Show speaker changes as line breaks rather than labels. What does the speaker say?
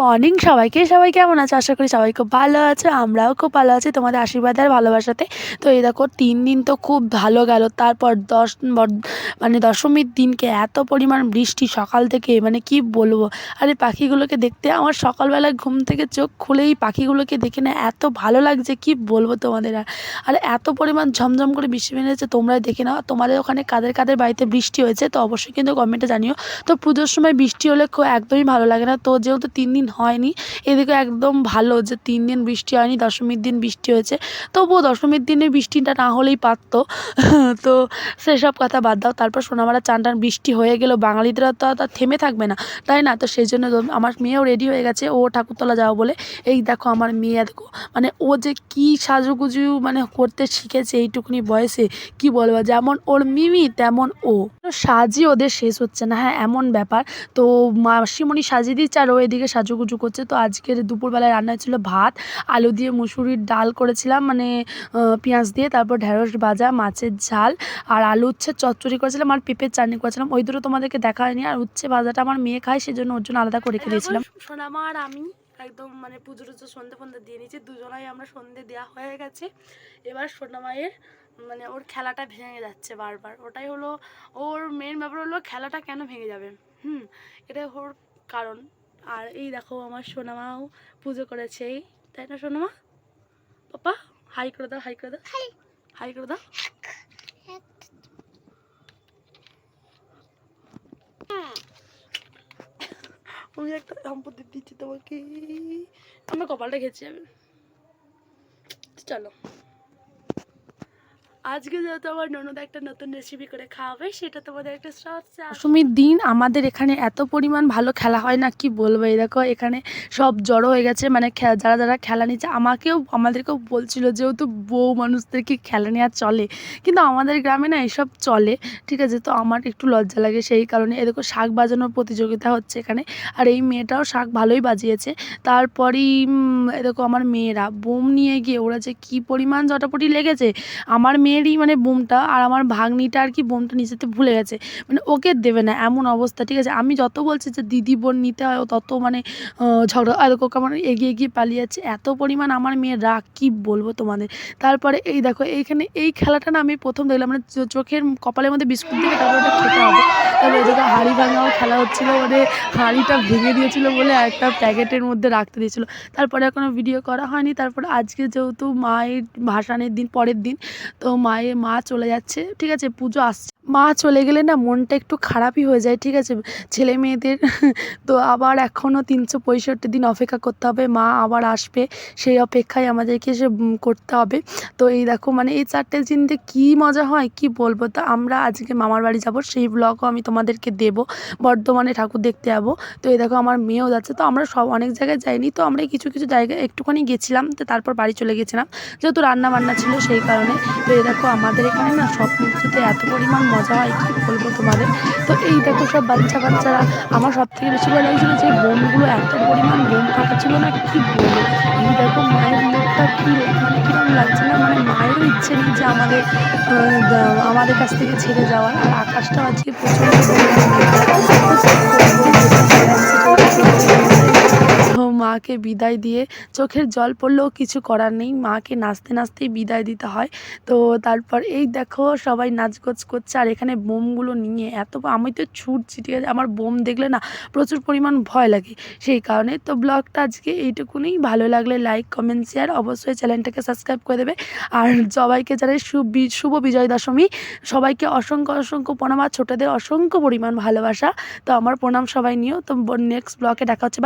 Morning সবাইকে, সবাই কেমন আছে? আশা করি সবাই খুব ভালো আছে, আমরাও খুব ভালো আছি, তোমাদের আশীর্বাদ আর ভালোবাসাতে। তো এই দেখো, তিন দিন তো খুব ভালো গেল, তারপর দশ মানে দশমীর দিনকে এত পরিমাণ বৃষ্টি সকাল থেকে মানে কি বলব? আর এই পাখিগুলোকে দেখতে আমার সকালবেলায় ঘুম থেকে চোখ খুলেই পাখিগুলোকে দেখে না এত ভালো লাগছে, কি বলব তোমাদের আর? আর এত পরিমাণ ঝমঝম করে বৃষ্টি বেরিয়েছে, তোমরাই দেখে নাও। তোমাদের ওখানে কাদের কাদের বাড়িতে বৃষ্টি হয়েছে, তো অবশ্যই কিন্তু কমেন্টে জানিও। তো পুজোর সময় বৃষ্টি হলে খুব একদমই ভালো লাগে না। তো যেহেতু তিন দিন হয়নি। এদিকে একদম ভালো যে তিন দিন বৃষ্টি হয়নি, দশমীর দিন বৃষ্টি হয়েছে। তবুও দশমীর দিনে বৃষ্টিটা না হলেই পারতো। তো সেসব কথা বাদ দাও। তারপর সোনামারা চান টান বৃষ্টি হয়ে গেলেও বাঙালিদের তো আর থেমে থাকবে না। তাই না? তো সেই জন্য আমার মেয়েও রেডি হয়ে গেছে। ও ঠাকুরতলা যাও বলে। এই দেখো আমার মেয়ে, দেখো। মানে ও যে কী সাজুগুজু মানে করতে শিখেছে এইটুকুনি বয়সে, কি বলব? যেমন ওর মিমি, তেমন ও। সাজি ওদের শেষ হচ্ছে না। হ্যাঁ এমন ব্যাপার। তো মাসিমণি সাজিয়ে দিচ্ছে আর ও এদিকে সাজুগুজু করছে। তো আজকের দুপুরবেলায় রান্না ছিল ভাত, আলু দিয়ে মুসুরির ডাল করেছিলাম মানে পেঁয়াজ দিয়ে, তারপর ঢেঁড়স ভাজা, মাছের ঝাল, আর আলু উচ্ছে চচ্চড়ি করেছিলাম আর পেঁপের চাটনি করেছিলাম। ওই দুটো তোমাদেরকে দেখা হয়নি, আর উচ্ছে ভাজাটা আমার মেয়ে খায়, সেজন্য ওর জন্য আলাদা করে সোনামা আর আমি একদম মানে পুজো টুজো সন্ধে ফন্ধে দিয়ে নিয়েছি, দুজনাই আমরা সন্ধে দেওয়া হয়ে গেছে। এবার সোনামায়ের মানে ওর খেলাটা ভেঙে যাচ্ছে বারবার। ওটাই হলো, ওর মেন ব্যাপার হলো খেলাটা কেন ভেঙে যাবে? হুম এটা ওর কারণ। আর এই দেখো আমার সোনামাও পুজো করেছে তাই না সোনামা? পাপা হাই করে দাও হাই করে দাও। হাই। করে দাও। আমি একটা সম্পত্তি দিচ্ছি তোমাকে। আমার কপালটা খেয়েছি আমি চলো। আজকে যেহেতু আমার ননদ একটা নতুন রেসিপি করে খাওয়াবে, সেটা তোমাদের একটা দশমীর দিন আমাদের এখানে এত পরিমাণ ভালো খেলা হয় না, কি বলব? এই দেখো, এখানে সব জড়ো হয়ে গেছে মানে যারা যারা খেলা নিচ্ছে, আমাকেও, আমাদেরকেও বলছিল যেহেতু বউ মানুষদেরকে খেলা নেওয়া চলে, কিন্তু আমাদের গ্রামে না এসব চলে, ঠিক আছে? তো আমার একটু লজ্জা লাগে সেই কারণে। এ দেখো, শাক বাজানোর প্রতিযোগিতা হচ্ছে এখানে, আর এই মেয়েটাও শাক ভালোই বাজিয়েছে। তারপরেই এ দেখো, আমার মেয়েরা, বোম নিয়ে গিয়ে ওরা যে কী পরিমাণ জটাপটি লেগেছে, আমার মেয়েরই মানে বোমটা আর আমার ভাগ্নিটা আর কি বোমটা নিচেতে ভুলে গেছে। মানে ওকে দেবে না, এমন অবস্থা, ঠিক আছে? আমি যত বলছি যে দিদি বোন নিতে হয়, ও তত মানে ঝগড়া, আর ওকে আমার এগিয়ে এগিয়ে পালিয়ে যাচ্ছে। এত পরিমাণ আমার মেয়ের রাগ, কী বলব তোমাদের? তারপরে এই দেখো, এইখানে এই খেলাটা না আমি প্রথম দেখলাম মানে চোখের কপালের মধ্যে বিস্কুট দিয়ে তারপরে ওটা খেতে হবে। তারপরে এদিকে হাঁড়ি ভাঙাও খেলা হচ্ছিল মানে হাঁড়িটা ভেঙে দিয়েছিল বলে একটা প্যাকেটের মধ্যে রাখতে দিয়েছিল। তারপরে এখনও ভিডিও করা হয়নি। তারপরে আজকে যেহেতু মায়ের ভাসানের দিন, পরের দিন, তো মায়ের মা চলে যাচ্ছে ঠিক আছে? পুজো আসছে। মা চলে গেলে না মনটা একটু খারাপই হয়ে যায়, ঠিক আছে? ছেলে মেয়েদের, তো আবার এখনও তিনশো পঁয়ষট্টি দিন অপেক্ষা করতে হবে, মা আবার আসবে, সেই অপেক্ষায় আমাদেরকে সে করতে হবে। তো এই দেখো মানে এই চারটে দিনতে কী মজা হয়, কি বলব? তো আমরা আজকে মামার বাড়ি যাব, সেই ব্লগও আমি তোমাদেরকে দেবো, বর্ধমানে ঠাকুর দেখতে যাব। তো এই দেখো, আমার মেয়েও যাচ্ছে, তো আমরা সব, অনেক জায়গায় যাইনি, তো আমরা কিছু কিছু জায়গায় একটুখানি গেছিলাম, তো তারপর বাড়ি চলে গেছিলাম। যেহেতু রান্না বান্না ছিল সেই কারণে, তো এই দেখো, আমাদের এখানে না সব কিছুতে এত পরিমাণ মজা হয় কি বলব তোমাদের। তো এই দেখো সব বাচ্চা বাচ্চারা, আমার সব থেকে বেশি ভালো লাগছিল যে বোনগুলো এত পরিমাণ বোন থাকা ছিল না, কী বলব। এই দেখো মায়ের লোকটা কী মানে কীরকম লাগছে না মানে মায়েরও ইচ্ছে নেই যে আমাদের আমাদের কাছ থেকে ছেড়ে যাওয়ার, আর আকাশটা আজকে প্রচণ্ড তো মাকে বিদায় দিয়ে চোখের জল পড়লেও কিছু করার নেই। মাকে নাচতে নাচতেই বিদায় দিতে হয়। তো তারপর এই দেখো সবাই নাচগোচ করছে আর এখানে বোমগুলো নিয়ে এত আমি তো ছুটছি, ঠিক আছে? আমার বোম দেখলে না প্রচুর পরিমাণ ভয় লাগে। সেই কারণে তো ব্লগটা আজকে এইটুকুনি। ভালো লাগলে লাইক, কমেন্ট, শেয়ার অবশ্যই চ্যানেলটাকে সাবস্ক্রাইব করে দেবে। আর সবাইকে জানাই শুভ শুভ বিজয় দশমী। সবাইকে অসংখ্য অসংখ্য প্রণাম। আর ছোটোদের অসংখ্য পরিমাণ ভালোবাসা। তো আমার প্রণাম সবাই নিও। তো নেক্সট ব্লগে দেখা হচ্ছে।